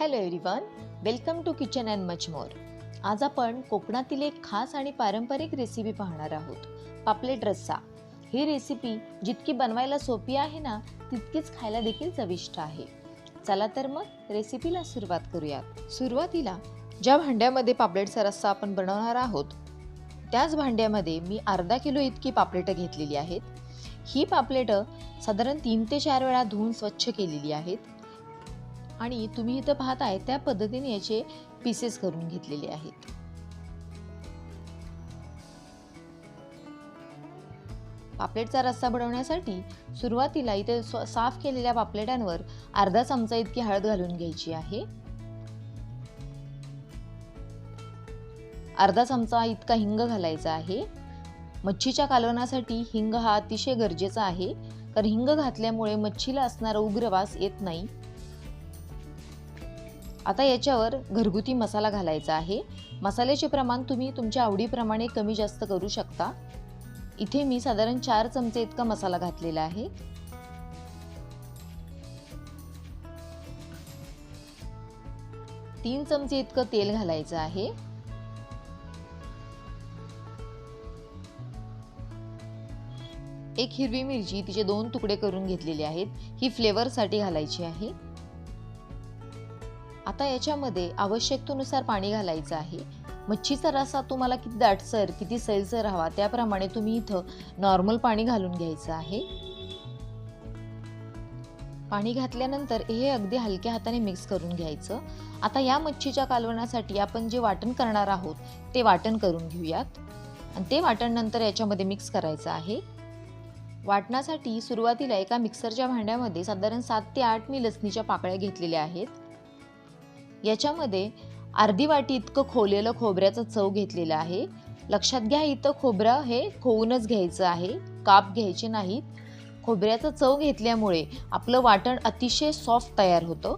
Hello everyone welcome to kitchen and much more आज आपण कोकणातील एक खास आणि पारंपरिक रेसिपी पाहणार आहोत. पापलेट रस्सा. ही रेसिपी जितकी बनवायला सोपी आहे ना तितकीच खायला देखील चविष्ट आहे. चला तर मग रेसिपीला सुरुवात करूयात. सुरुवातीला ज्या भांड्यामध्ये पापलेटचा रस्सा आपण बनवणार आहोत त्याच भांड्यामध्ये मी अर्धा किलो इतकी पापलेटं घेतलेली आहेत. ही पापलेटं साधारण तीन ते चार वेळा धुवून स्वच्छ केलेली आहेत. आणि तुम्ही इथं पाहताय त्या पद्धतीने याचे पीसेस करून घेतलेले आहेत. पापलेटचा रस्सा बनवण्यासाठी सुरुवातीला इथे साफ केलेल्या पापलेटांवर अर्धा चमचा इतकी हळद घालून घ्यायची आहे. अर्धा चमचा इतका हिंग घालायचा आहे. मच्छीच्या कालवणासाठी हिंग हा अतिशय गरजेचा आहे कारण हिंग घातल्यामुळे मच्छीला असणारा उग्र वास येत नाही. आता याच्यावर घरगुती मसाला घालायचा आहे. मसाल्याचे प्रमाण तुम्ही तुमच्या आवडीप्रमाणे कमी जास्त करू शकता. इथे मी साधारण चार चमचे इतका मसाला घातलेला आहे. तीन चमचे इतकं तेल घालायचं आहे. एक हिरवी मिरची तिचे दोन तुकडे करून घेतलेले आहेत. ही फ्लेवरसाठी घालायची आहे. आता याच्यामध्ये आवश्यकतेनुसार पाणी घालायचं आहे. मच्छीचा रसा तुम्हाला किती दाटसर किती सैलसर हवा त्याप्रमाणे तुम्ही इथं नॉर्मल पाणी घालून घ्यायचं आहे. पाणी घातल्यानंतर हे अगदी हलक्या हाताने मिक्स करून घ्यायचं. आता या मच्छीच्या कालवणासाठी आपण जे वाटण करणार आहोत ते वाटण करून घेऊयात. आणि ते वाटण नंतर याच्यामध्ये मिक्स करायचं आहे. वाटणासाठी सुरुवातीला एका मिक्सरच्या भांड्यामध्ये साधारण सात ते आठ मी लसणीच्या पाकळ्या घेतलेल्या आहेत. याच्यामध्ये अर्धी वाटी इतकं खोलेलं खोबऱ्याचं चव घेतलेलं आहे. लक्षात घ्या इथं खोबरं हे खोवूनच घ्यायचं आहे. काप घ्यायचे नाहीत. खोबऱ्याचं चव घेतल्यामुळे आपलं वाटण अतिशय सॉफ्ट तयार होतं.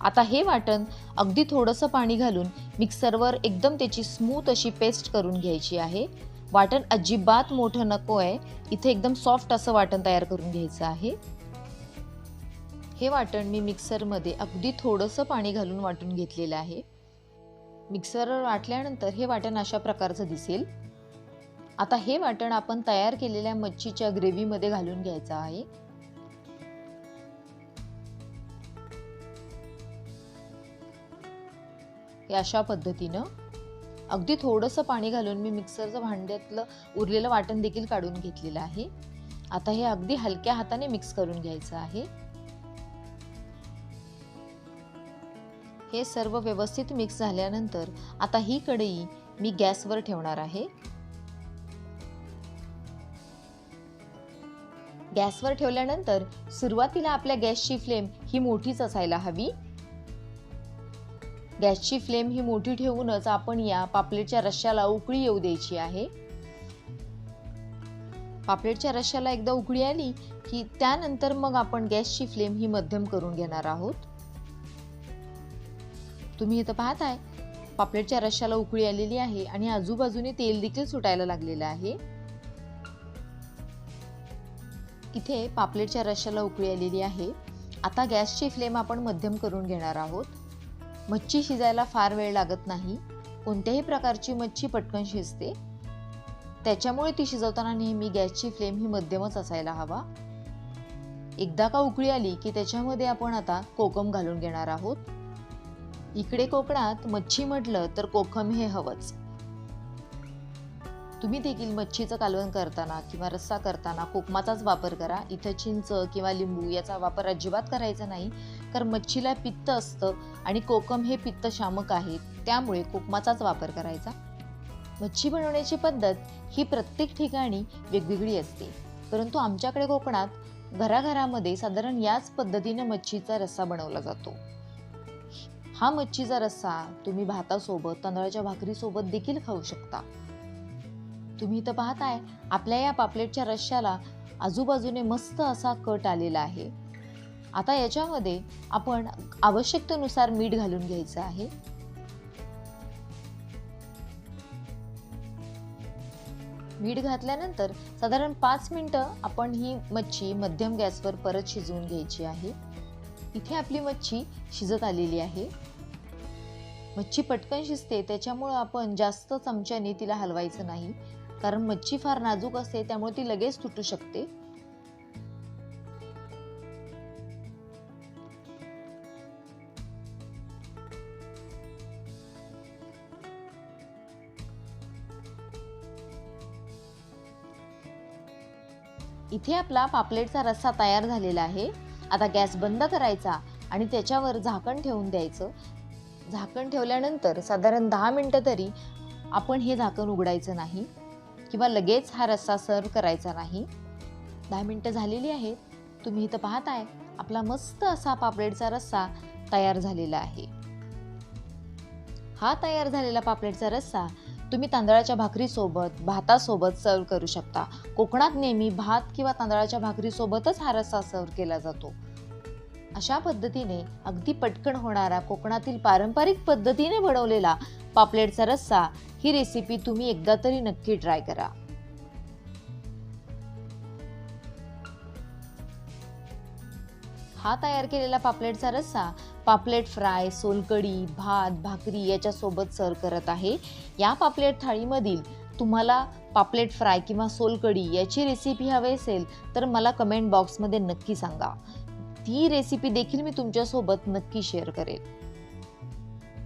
आता हे वाटण अगदी थोडंसं पाणी घालून मिक्सरवर एकदम त्याची स्मूथ अशी पेस्ट करून घ्यायची आहे. वाटण अजिबात मोठं नको आहे. इथे एकदम सॉफ्ट असं वाटण तयार करून घ्यायचं आहे. हे वाटण मी मिक्सरमध्ये अगदी थोडंसं पाणी घालून वाटून घेतलेलं आहे. मिक्सरवर वाटल्यानंतर हे वाटण अशा प्रकारचं दिसेल. आता हे वाटण आपण तयार केलेल्या मच्छीच्या ग्रेव्हीमध्ये घालून घ्यायचं आहे. अशा पद्धतीनं अगदी थोडंसं पाणी घालून मी मिक्सरचं भांड्यातलं उरलेलं वाटण देखील काढून घेतलेलं आहे. आता हे अगदी हलक्या हाताने मिक्स करून घ्यायचं आहे. हे सर्व व्यवस्थित मिक्स झाल्यानंतर आता ही कढई मी गॅसवर ठेवणार आहे. गॅसवर ठेवल्यानंतर सुरुवातीला आपल्या गॅसची फ्लेम ही मोठीच असायला हवी. गॅसची फ्लेम ही मोठी ठेवूनच आपण या पापलेटच्या रश्श्याला उकळी येऊ द्यायची आहे. पापलेटच्या रश्श्याला एकदा उकळी आली की त्यानंतर मग आपण गॅसची फ्लेम ही मध्यम करून घेणार आहोत. तुम्ही इथं पाहताय. पापलेटच्या रश्याला उकळी आलेली आहे आणि आजूबाजूने तेल देखील सुटायला लागलेलं आहे. इथे पापलेटच्या रश्याला उकळी आलेली आहे. आता गॅसची फ्लेम आपण मध्यम करून घेणार आहोत. मच्छी शिजायला फार वेळ लागत नाही. कोणत्याही प्रकारची मच्छी पटकन शिजते. त्याच्यामुळे ती शिजवताना नेहमी गॅसची फ्लेम ही मध्यमच असायला हवा. एकदा का उकळी आली की त्याच्यामध्ये आपण आता कोकम घालून घेणार आहोत. इकडे कोकणात मच्छी म्हटलं तर कोकम हे हवंच. तुम्ही देखील मच्छीचं कालवण करताना किंवा रस्सा करताना कोकमाचाच वापर करा. इथं चिंच किंवा लिंबू याचा वापर अजिबात करायचा नाही. कारण मच्छीला पित्त असतं आणि कोकम हे पित्त शामक आहे. त्यामुळे कोकमाचाच वापर करायचा. मच्छी बनवण्याची पद्धत ही प्रत्येक ठिकाणी वेगवेगळी असते. परंतु आमच्याकडे कोकणात घराघरामध्ये साधारण याच पद्धतीनं मच्छीचा रस्सा बनवला जातो. हा मच्छीचा रस्सा तुम्ही भातासोबत तांदळाच्या भाकरीसोबत देखील खाऊ शकता. तुम्ही इथं पाहताय आपल्या या पापलेटच्या रश्श्याला आजूबाजूने मस्त असा कट आलेला आहे. आता याच्यामध्ये आपण आवश्यकतेनुसार मीठ घालून घ्यायचं आहे. मीठ घातल्यानंतर साधारण पाच मिनटं आपण ही मच्छी मध्यम गॅसवर परत शिजवून घ्यायची आहे. इथे आपली मच्छी शिजत आलेली आहे. मच्छी पटकन शिजते त्याच्यामुळं आपण जास्त चमच्याने तिला हलवायचं नाही. कारण मच्छी फार नाजूक असते त्यामुळे ती लगेच तुटू शकते. इथे आपला पापलेटचा रस्सा तयार झालेला आहे. आता गॅस बंद करायचा आणि त्याच्यावर झाकण ठेवून द्यायचं. झाकण ठेवल्यानंतर साधारण दहा मिनटं तरी आपण हे झाकण उघडायचं नाही किंवा लगेच हा रस्सा सर्व करायचा नाही. दहा मिनटं झालेली आहेत. तुम्ही इथं पाहताय आपला मस्त असा पापलेटचा रस्सा तयार झालेला आहे. हा तयार झालेला पापलेटचा रस्सा तुम्ही तांदळाच्या भाकरीसोबत भातासोबत सर्व करू शकता. कोकणात नेहमी भात किंवा तांदळाच्या भाकरीसोबतच हा रस्सा सर्व केला जातो. अशा पद्धतीने अगदी पटकन होणारा कोकणातील पारंपरिक पद्धतीने बनवलेला पापलेटचा रस्सा ही रेसिपी तुम्ही एकदा तरी नक्की ट्राय करा. हा तयार केलेला पापलेटचा रस्सा पापलेट फ्राय सोलकडी भात भाकरी याच्यासोबत सर्व करत आहे. या पापलेट थाळीमधील तुम्हाला पापलेट फ्राय किंवा सोलकडी याची रेसिपी हवी असेल तर मला कमेंट बॉक्समध्ये नक्की सांगा. ती रेसिपी देखील मी तुमच्यासोबत नक्की शेअर करेन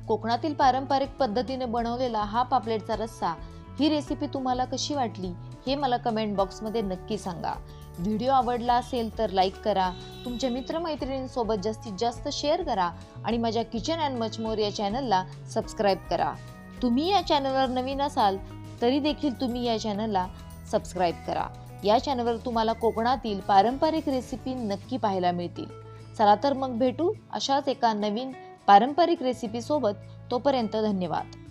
कोकणातील पारंपरिक पद्धतीने बनवलेला हा पापलेटचा रस्सा ही रेसिपी तुम्हाला कशी वाटली हे मला कमेंट बॉक्समध्ये नक्की सांगा. व्हिडिओ आवडला असेल तर लाईक करा तुमच्या मित्रमैत्रिणींसोबत जास्तीत जास्त शेअर करा आणि माझ्या किचन अँड मचमोर या चॅनलला सबस्क्राईब करा. तुम्ही या चॅनलवर नवीन असाल तरी देखील तुम्ही या चॅनलला सबस्क्राईब करा. या चॅनलवर तुम्हाला कोकणातील पारंपरिक रेसिपी नक्की पाहायला मिळतील. चला तर मग भेटू अशाच एका नवीन पारंपरिक रेसिपीसोबत. तोपर्यंत धन्यवाद.